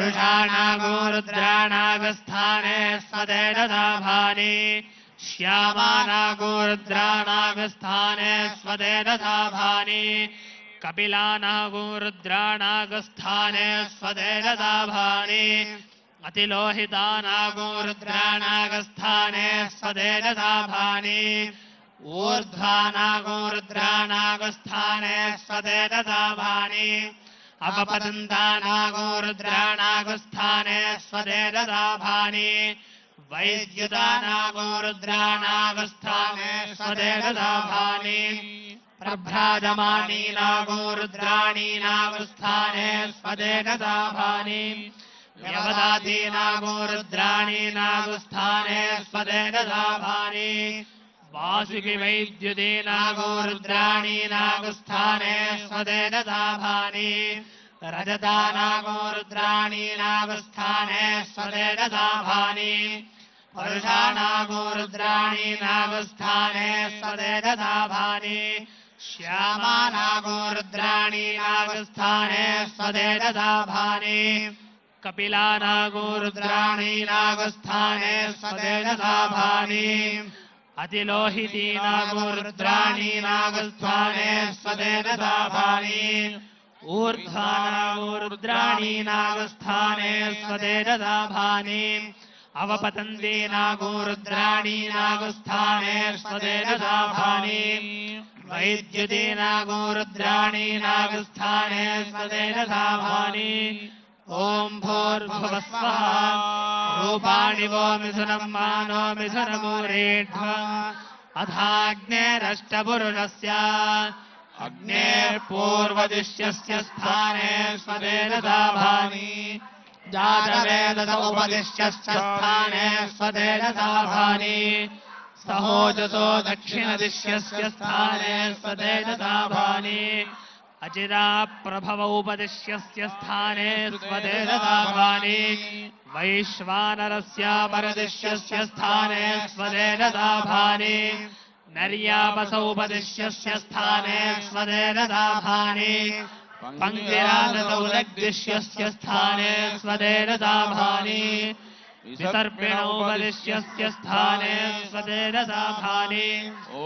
रुषा ना गोरुद्राणागस्थाने स्वदेन दाभानि श्यामाना गोर्द्राणागस्थाने स्वदे कपिलाना गोरुद्राणागस्थाने स्वदेन दाभाणि अतिलोहिता ना गोरुद्राणागस्थाने अपपदन्दानागोरुद्राणावस्थाने स्वदे ददाभानि वैद्युदानागोरुद्राणावस्थाने स्वदे ददाभानि प्रभ्राजमानी नागोरुद्राणीनावस्थाने स्वदेन दाभानि व्यवलादीनागोरुद्राणीनावस्थाने स्वदे ददाभानि वैद्युदीनागोरुद्राणि नागस्थाने सदैवदाभानि रजता नागोरुद्राणी नागुस्थाने सदैव दाभानि वर्षानागोरुद्राणि नागुस्थाने सदैव दाभानि श्यामानागोरुद्राणि नागुस्थाने सदैव दाभानि कपिला नागोरुद्राणि नागस्थाने सदैवदा भे अतिलोहितीनागोरुद्राणी नागस्थाने स्वदेन साभानि ऊर्ध्वा नागस्थाने स्वदेन साभानि नागस्थाने स्वदेन साभानि वैद्युतीनागोरुद्राणी नागस्थाने स्वदेन साभानि ॐ भूर्भुवस्वः रूपाणि वो मिथुनं मानो मिथुनमूरेढ्व अथाग्नेरष्टपुरुषस्य अग्नेर्पूर्वदिश्यस्य स्थाने स्वदेन दाभानि जातवेदत उपदिश्यस्य स्थाने स्वदेन दाभानि सहोजतो दक्षिणदिश्यस्य स्थाने स्वदेन दाभानि अचिरा प्रभवोपदिश्यस्य स्थाने स्वदेददाभानि वैश्वानरस्य परदिश्यस्य स्थाने स्वदेददाभानि नर्यापसौपदिश्यस्य स्थाने स्वदेददाभानि पङ्गिरानसौलग्दिश्यस्य स्थाने स्वदेददाभानि विसर्पिणोपदिश्यस्य स्थाने स्वदेददाभानि ॐ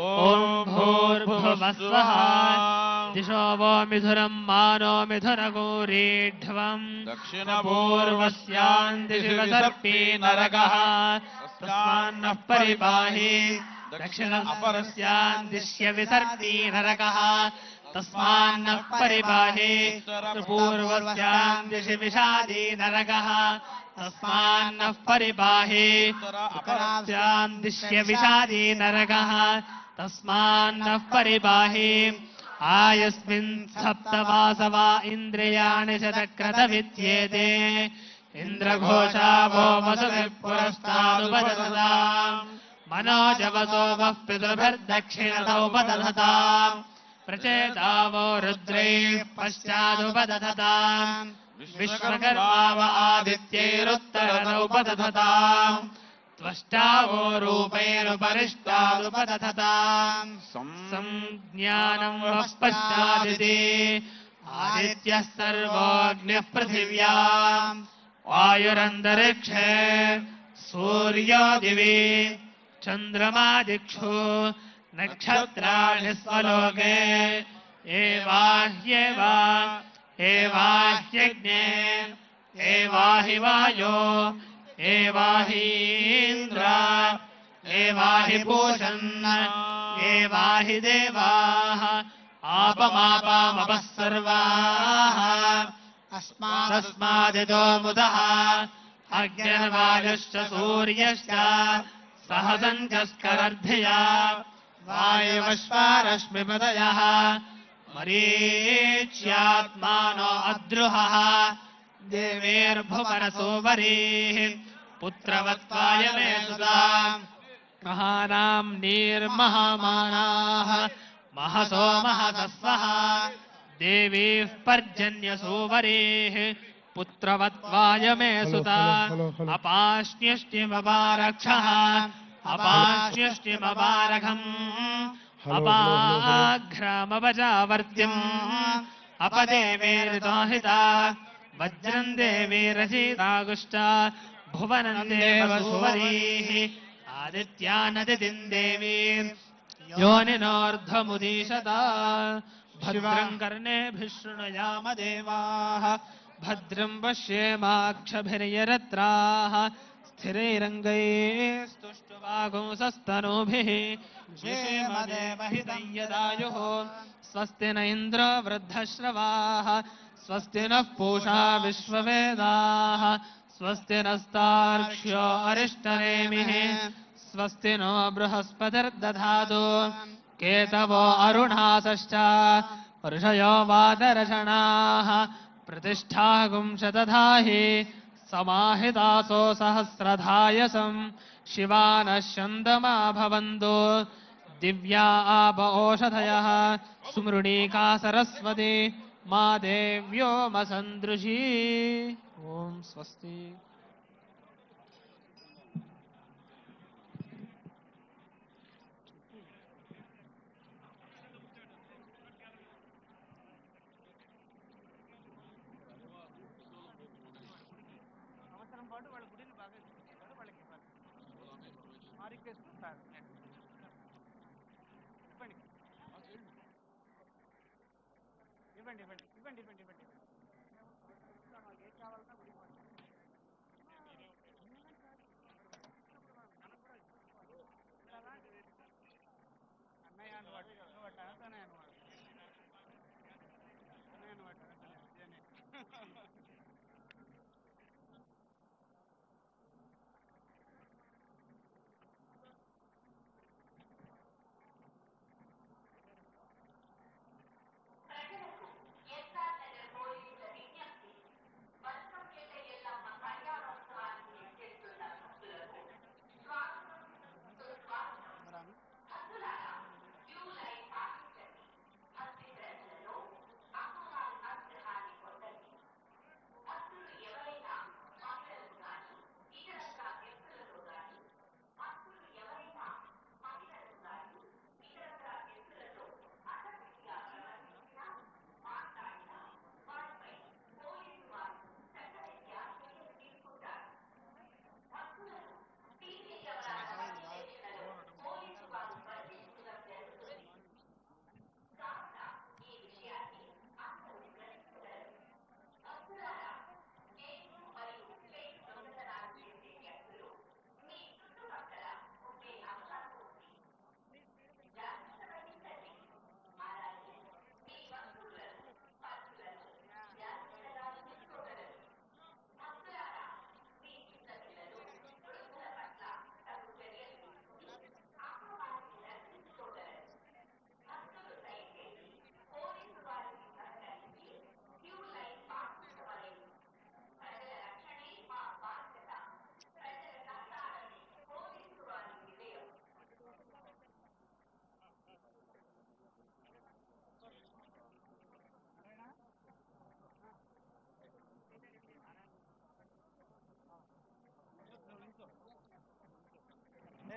भूर्भुवस्वः। दिशो वो मिथुनं मानो मिथुनगोरीढ्वम् दक्षिणपूर्वस्यां पूर्वस्यान् दिशि विसर्पी नरकः। तस्मान्नः दक्षिण अपरस्यान् दिश्य विसर्पी नरकः। तस्मान्नः परिपाहि। पूर्वस्यान् दिशि विषादी नरकः। तस्मान्नः परिपाहि। अपरस्यान् दिश्य विषादी नरकः। तस्मान्नः परिपाहि। आयस्मिन् सप्तवासवा इन्द्रियाणि शतक्रतविद्येते। इन्द्रघोषावो वसुभिः मनोजवसो वः पितृभिर्दक्षिणतोपदधताम् प्रचेतावो रुद्रैः पश्चादुपदधताम्। विश्वकर्माव आदित्यैरुत्तरतोपदधताम् त्वष्टावो रूपैरुपरिष्टादुपदधताम् संज्ञानम् वः पश्चादिति। आदित्यः सर्वोऽग्निः पृथिव्याम्। वायुरन्तरिक्षे सूर्यो दिवि चन्द्रमा दिक्षु नक्षत्राणि स्वलोके। एवाह्येव एवाह्यज्ञे एवाहि वायो एवाहीन्द्र, एवाहि पूषन्, एवाहि देवाः, आपमापामपः सर्वाः। तस्मादितो मुदः, अग्निर्वायुश्च सूर्यश्च सहसञ्चस्करर्धिया वायुवश्वारश्मिपदयः मरीच्यात्मानो अद्रुहः। देवेर्भुवनसोमरीः पुत्रवत्वाय मे सुदाम् महानाम् नीर्महामानाः महसो महसस्वः देवीः पर्जन्यसोमरीः पुत्रवत्वाय मे सुता अपाश्न्यष्टिमपारक्षः अपाश्न्यष्टिमपारघम् अपाघ्रामपजावर्त्यम् वज्रं देवी रचितागुष्ट भुवनम् देव सुवरीः आदित्या नदितिम् देवीम् योनिनोऽर्धमुदीशता भद्रम् कर्णेभिः शृणुयाम देवाः भद्रम् पश्येमाक्षभिर्यरत्राः स्थिरैरङ्गैस्तुष्टुवागुंसस्तनूभिः स्वस्ति न इन्द्र वृद्धश्रवाः स्वस्ति नः पूषा विश्ववेदाः। स्वस्ति नस्तार्क्ष्यो अरिष्टनेमिः। स्वस्ति नो बृहस्पतिर्दधातु। केतवो अरुणासश्च। ऋषयो वादरषणाः प्रतिष्ठागुंशतधाहि समाहितासो सहस्रधायसम्। शिवानः शन्दमा भवन्तु दिव्या आप ओषधयः। सुमृणीका सरस्वती। मा देव्यो मसन्दृशी ॐ स्वस्ति సంవత్సరం పాటు వాళ్ళ గుడిని బాగా చూసుకుంటారు వాళ్ళకి ఇవ్వాలి మా request sir different, different, different, different, different.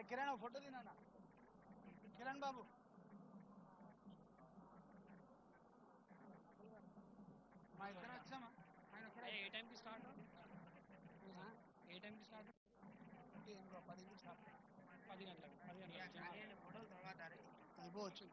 Kiran photo తినా కిరణ్ బాబు. మా ఇద్దరు వచ్చామా? ఆయన ఒక్కడే ఏ టైంకి స్టార్ట్? ఏ టైంకి స్టార్ట్? ఇంకో పది నిమిషాలు పది గంటలకు పది గంటలకు ఫోటోలు తర్వాత అయిపోవచ్చు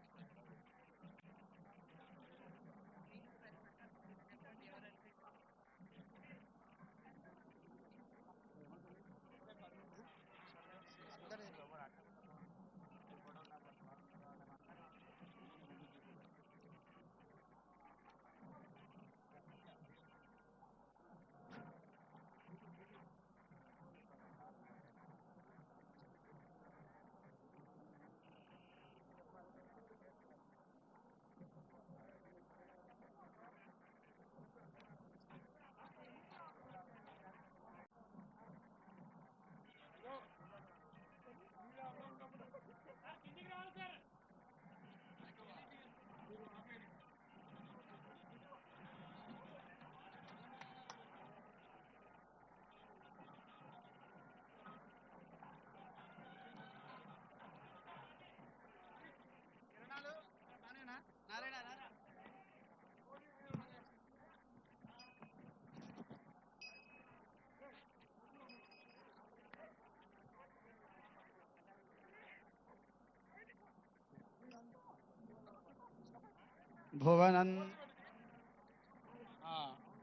भुवनन्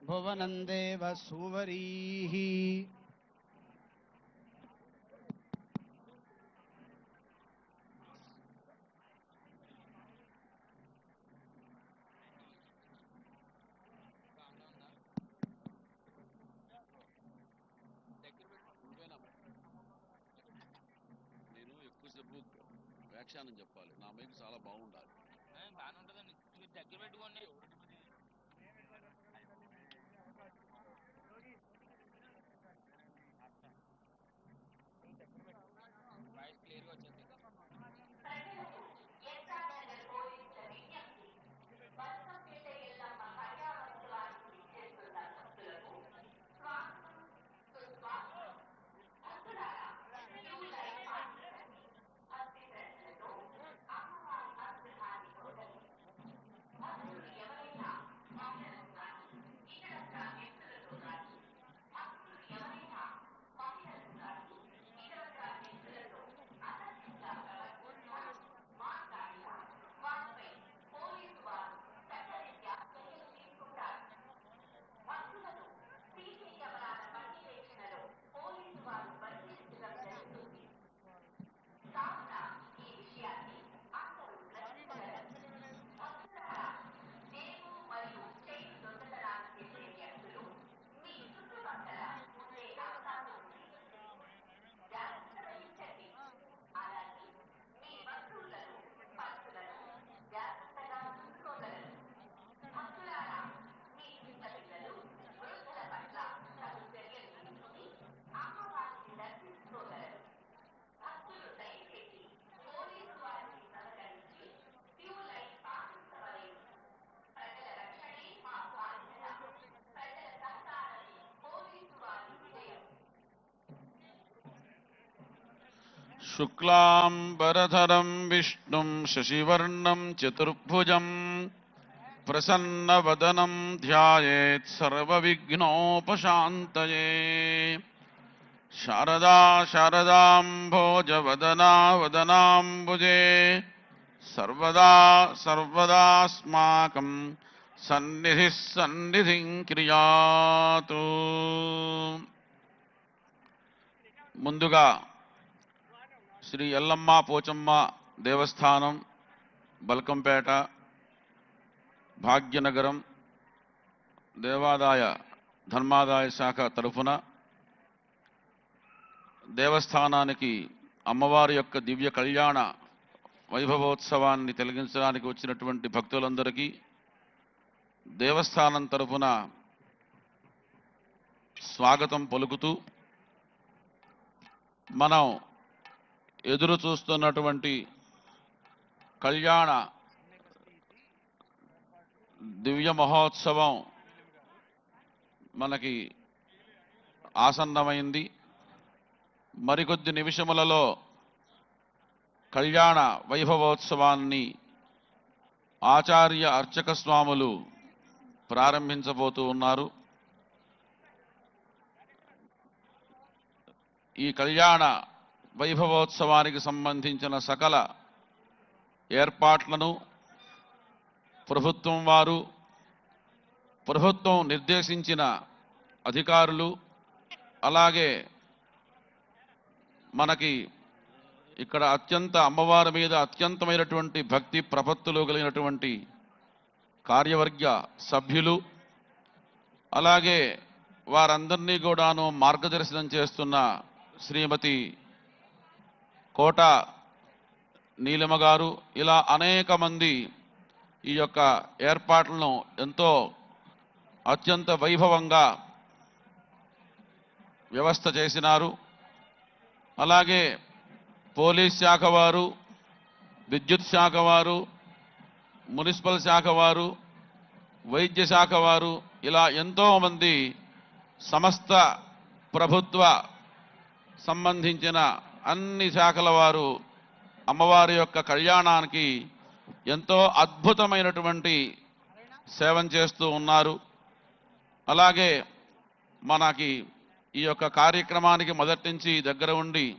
भुवनन्देव सुवरीः నేను ఎక్కువసేపు వ్యాఖ్యానం చెప్పాలి నా మైక్ చాలా బాగుండాలి document one శుక్లాంబరధరం విష్ణుం శశివర్ణం చతుర్భుజం ప్రసన్నవదనం ధ్యాయేత్ సర్వవిఘ్నోపశాంతయే. శారదా శారదాంభోజవదనా వదనాంబుజే సర్వదా సర్వదాస్మాకం సన్నిధి సన్నిధిం క్రియాతు. ముందుగా శ్రీ ఎల్లమ్మ పోచమ్మ దేవస్థానం బల్కంపేట భాగ్యనగరం దేవాదాయ ధర్మాదాయ శాఖ తరఫున దేవస్థానానికి అమ్మవారి యొక్క దివ్య కళ్యాణ వైభవోత్సవాన్ని తొలగించడానికి వచ్చినటువంటి భక్తులందరికీ దేవస్థానం తరఫున స్వాగతం పలుకుతూ మనం ఎదురు చూస్తున్నటువంటి కళ్యాణ దివ్య మహోత్సవం మనకి ఆసన్నమైంది. మరికొద్ది నిమిషములలో కళ్యాణ వైభవోత్సవాన్ని ఆచార్య అర్చక స్వాములు ప్రారంభించబోతూ ఉన్నారు. ఈ కళ్యాణ వైభవోత్సవానికి సంబంధించిన సకల ఏర్పాట్లను ప్రభుత్వం వారు ప్రభుత్వం నిర్దేశించిన అధికారులు అలాగే మనకి ఇక్కడ అత్యంత అమ్మవారి మీద అత్యంతమైనటువంటి భక్తి ప్రపత్తులు కలిగినటువంటి కార్యవర్గ సభ్యులు అలాగే వారందరినీ కూడాను మార్గదర్శనం చేస్తున్న శ్రీమతి కోట నీలిమ గారు ఇలా అనేక మంది ఈ యొక్క ఏర్పాట్లను ఎంతో అత్యంత వైభవంగా వ్యవస్థ చేసినారు. అలాగే పోలీస్ శాఖ వారు విద్యుత్ శాఖ వారు మున్సిపల్ శాఖ వారు వైద్య శాఖ వారు ఇలా ఎంతోమంది సమస్త ప్రభుత్వ సంబంధించిన అన్ని శాఖల వారు అమ్మవారి యొక్క కళ్యాణానికి ఎంతో అద్భుతమైనటువంటి సేవం చేస్తూ ఉన్నారు. అలాగే మనకి ఈ యొక్క కార్యక్రమానికి మొదటి నుంచి దగ్గర ఉండి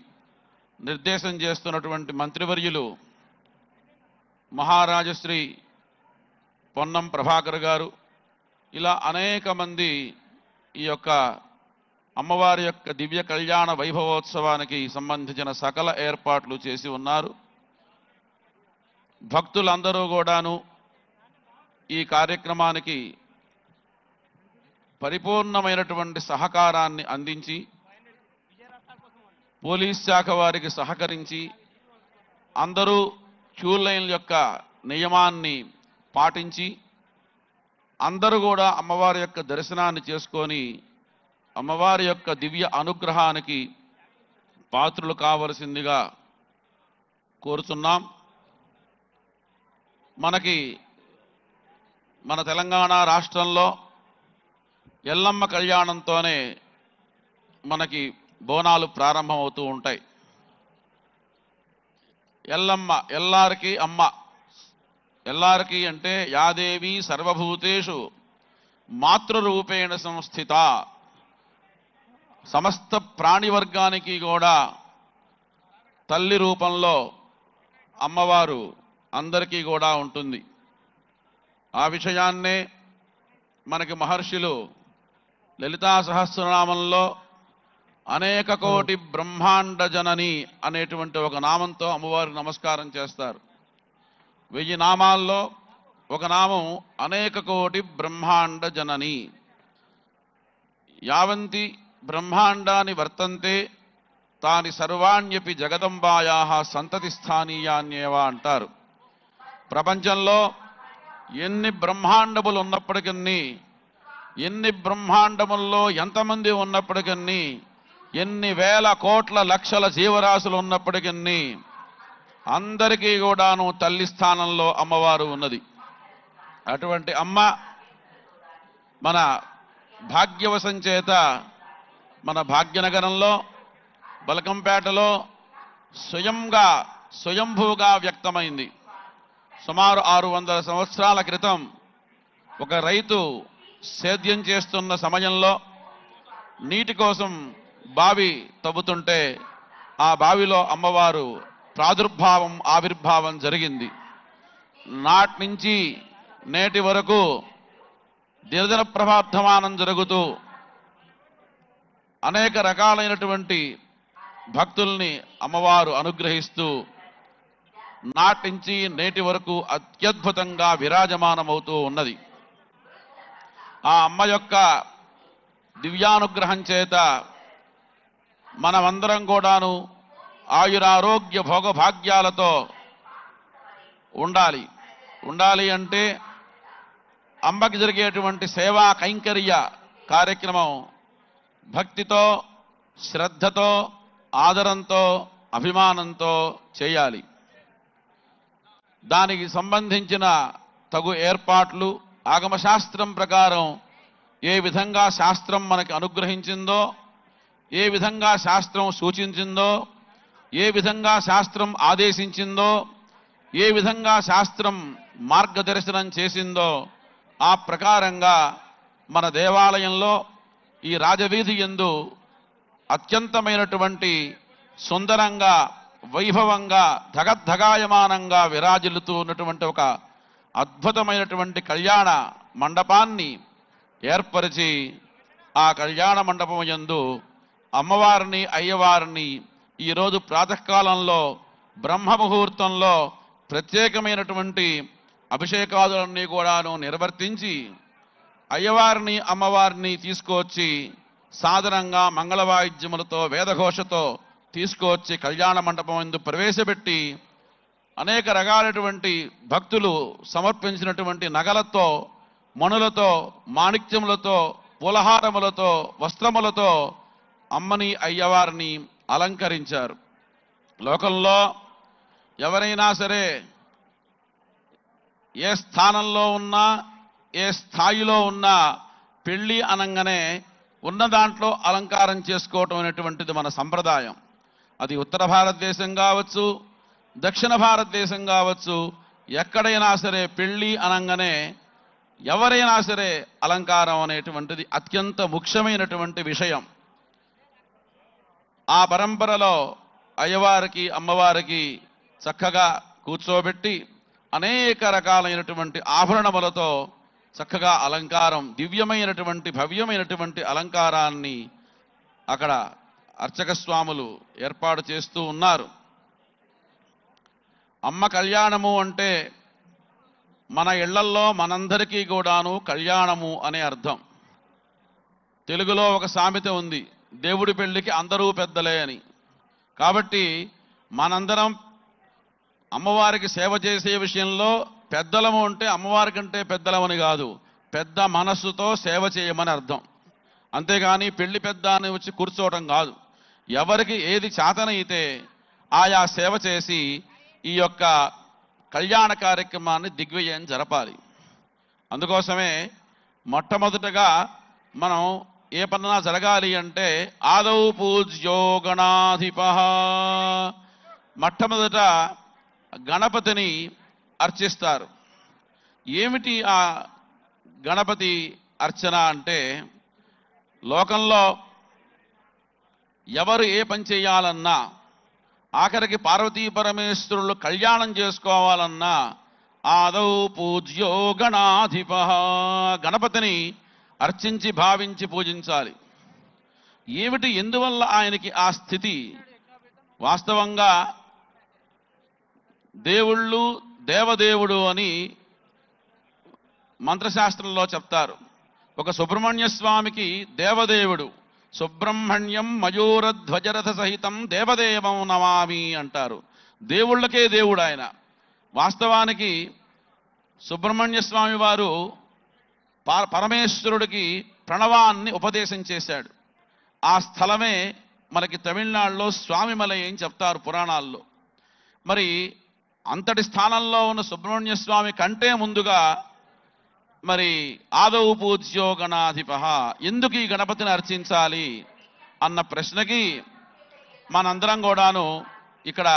నిర్దేశం చేస్తున్నటువంటి మంత్రివర్యులు మహారాజశ్రీ పొన్నం ప్రభాకర్ గారు. ఇలా అనేక మంది ఈ యొక్క అమ్మవారి యొక్క దివ్య కళ్యాణ వైభవోత్సవానికి సంబంధించిన సకల ఏర్పాట్లు చేసి ఉన్నారు. భక్తులందరూ కూడాను ఈ కార్యక్రమానికి పరిపూర్ణమైనటువంటి సహకారాన్ని అందించి పోలీస్ శాఖ వారికి సహకరించి అందరూ క్యూ లైన్ యొక్క నియమాన్ని పాటించి అందరూ కూడా అమ్మవారి యొక్క దర్శనాన్ని చేసుకొని అమ్మవారి యొక్క దివ్య అనుగ్రహానికి పాత్రులు కావలసిందిగా కోరుచున్నాం మనకి మన తెలంగాణ రాష్ట్రంలో ఎల్లమ్మ కళ్యాణంతోనే మనకి బోనాలు ప్రారంభమవుతూ ఉంటాయి. ఎల్లమ్మ ఎల్లారికి అమ్మ. ఎల్లారికి అంటే యాదేవి సర్వభూతేషు మాతృరూపేణ సంస్థిత. సమస్త ప్రాణివర్గానికి కూడా తల్లి రూపంలో అమ్మవారు అందరికీ కూడా ఉంటుంది. ఆ విషయాన్నే మనకి మహర్షులు లలితా సహస్రనామంలో అనేక కోటి బ్రహ్మాండ జనని అనేటువంటి ఒక నామంతో అమ్మవారు నమస్కారం చేస్తారు. వెయ్యి నామాల్లో ఒక నామం అనేక కోటి బ్రహ్మాండ జనని. యావంతి బ్రహ్మాండాన్ని వర్తంతే తాని సర్వాణ్యపి జగదంబాయా సంతతి స్థానీయాన్యేవా అంటారు. ప్రపంచంలో ఎన్ని బ్రహ్మాండములు ఉన్నప్పటికీ ఎన్ని బ్రహ్మాండముల్లో ఎంతమంది ఉన్నప్పటికీ ఎన్ని వేల కోట్ల లక్షల జీవరాశులు ఉన్నప్పటికీ అందరికీ కూడాను తల్లి స్థానంలో అమ్మవారు ఉన్నది. అటువంటి అమ్మ మన భాగ్యవశం చేత మన భాగ్యనగరంలో బలకంపేటలో స్వయంగా స్వయంభూగా వ్యక్తమైంది. సుమారు ఆరు వందల సంవత్సరాల క్రితం ఒక రైతు సేద్యం చేస్తున్న సమయంలో నీటి కోసం బావి తవ్వుతుంటే ఆ బావిలో అమ్మవారు ప్రాదుర్భావం ఆవిర్భావం జరిగింది. నాటి నుంచి నేటి వరకు దినదిన ప్రభార్థమానం జరుగుతూ అనేక రకాలైనటువంటి భక్తుల్ని అమ్మవారు అనుగ్రహిస్తూ నాటించి నేటి వరకు అత్యద్భుతంగా విరాజమానమవుతూ ఉన్నది. ఆ అమ్మ యొక్క దివ్యానుగ్రహం చేత మనమందరం కూడాను ఆయురారోగ్య భోగభాగ్యాలతో ఉండాలి. ఉండాలి అంటే అమ్మకి జరిగేటువంటి సేవా కైంకర్య కార్యక్రమం భక్తితో శ్రద్ధతో ఆదరంతో అభిమానంతో చేయాలి. దానికి సంబంధించిన తగు ఏర్పాట్లు ఆగమశాస్త్రం ప్రకారం ఏ విధంగా శాస్త్రం మనకి అనుగ్రహించిందో ఏ విధంగా శాస్త్రం సూచించిందో ఏ విధంగా శాస్త్రం ఆదేశించిందో ఏ విధంగా శాస్త్రం మార్గదర్శనం చేసిందో ఆ ప్రకారంగా మన దేవాలయంలో ఈ రాజవీధి ఎందు అత్యంతమైనటువంటి సుందరంగా వైభవంగా ధగద్ధగాయమానంగా విరాజిల్లుతూ ఉన్నటువంటి ఒక అద్భుతమైనటువంటి కళ్యాణ మండపాన్ని ఏర్పరిచి ఆ కళ్యాణ మండపం యందు అమ్మవారిని అయ్యవారిని ఈరోజు ప్రాతకాలంలో బ్రహ్మ ముహూర్తంలో ప్రత్యేకమైనటువంటి అభిషేకాదులన్నీ కూడాను నిర్వర్తించి అయ్యవారిని అమ్మవారిని తీసుకువచ్చి సాధారణంగా మంగళవాయిద్యములతో వేదఘోషతో తీసుకువచ్చి కళ్యాణ మండపం ఎందు ప్రవేశపెట్టి అనేక రకాలైనటువంటి భక్తులు సమర్పించినటువంటి నగలతో మణులతో మాణిక్యములతో పులహారములతో వస్త్రములతో అమ్మని అయ్యవారిని అలంకరించారు. లోకంలో ఎవరైనా సరే ఏ స్థానంలో ఉన్నా ఏ స్థాయిలో ఉన్నా పెళ్ళి అనంగానే ఉన్న దాంట్లో అలంకారం చేసుకోవటం అనేటువంటిది మన సంప్రదాయం. అది ఉత్తర భారతదేశం కావచ్చు దక్షిణ భారతదేశం కావచ్చు ఎక్కడైనా సరే పెళ్ళి అనంగానే ఎవరైనా సరే అలంకారం అనేటువంటిది అత్యంత ముఖ్యమైనటువంటి విషయం. ఆ పరంపరలో అయ్యవారికి అమ్మవారికి చక్కగా కూర్చోబెట్టి అనేక రకాలైనటువంటి ఆభరణములతో చక్కగా అలంకారం దివ్యమైనటువంటి భవ్యమైనటువంటి అలంకారాన్ని అక్కడ అర్చక స్వాములు ఏర్పాటు చేస్తూ ఉన్నారు. అమ్మ కళ్యాణము అంటే మన ఇళ్ళల్లో మనందరికీ కూడాను కళ్యాణము అనే అర్థం. తెలుగులో ఒక సామెత ఉంది దేవుడి పెళ్ళికి అందరూ పెద్దలే అని. కాబట్టి మనందరం అమ్మవారికి సేవ చేసే విషయంలో పెద్దలము అంటే అమ్మవారి కంటే పెద్దలమని కాదు. పెద్ద మనస్సుతో సేవ చేయమని అర్థం. అంతేగాని పెళ్ళి పెద్ద అని వచ్చి కూర్చోవటం కాదు. ఎవరికి ఏది చేతనైతే ఆయా సేవ చేసి ఈ యొక్క కళ్యాణ కార్యక్రమాన్ని దిగ్విజయం జరపాలి. అందుకోసమే మొట్టమొదటగా మనం ఏ పన్నా జరగాలి అంటే ఆదౌ పూజ్యో గణాధిప మొట్టమొదట గణపతిని అర్చిస్తారు. ఏమిటి ఆ గణపతి అర్చన అంటే? లోకంలో ఎవరు ఏ పని చేయాలన్నా ఆఖరికి పార్వతీ పరమేశ్వరులు కళ్యాణం చేసుకోవాలన్నా ఆదౌ పూజ్యో గణాధిప గణపతిని అర్చించి భావించి పూజించాలి. ఏమిటి? ఎందువల్ల ఆయనకి ఆ స్థితి? వాస్తవంగా దేవుళ్ళు దేవదేవుడు అని మంత్రశాస్త్రంలో చెప్తారు. ఒక సుబ్రహ్మణ్య స్వామికి దేవదేవుడు సుబ్రహ్మణ్యం మయూరధ్వజరథ సహితం దేవదేవం నమామి అంటారు. దేవుళ్ళకే దేవుడు ఆయన. వాస్తవానికి సుబ్రహ్మణ్య స్వామి వారు ప- పరమేశ్వరుడికి ప్రణవాన్ని ఉపదేశం చేశాడు. ఆ స్థలమే మనకి తమిళనాడులో స్వామిమలై అని చెప్తారు పురాణాల్లో. మరి అంతటి స్థానంలో ఉన్న సుబ్రహ్మణ్య స్వామి కంటే ముందుగా మరి ఆదౌ పూజ్యో గణాధిప ఎందుకు ఈ గణపతిని అర్చించాలి అన్న ప్రశ్నకి మనందరం కూడాను ఇక్కడ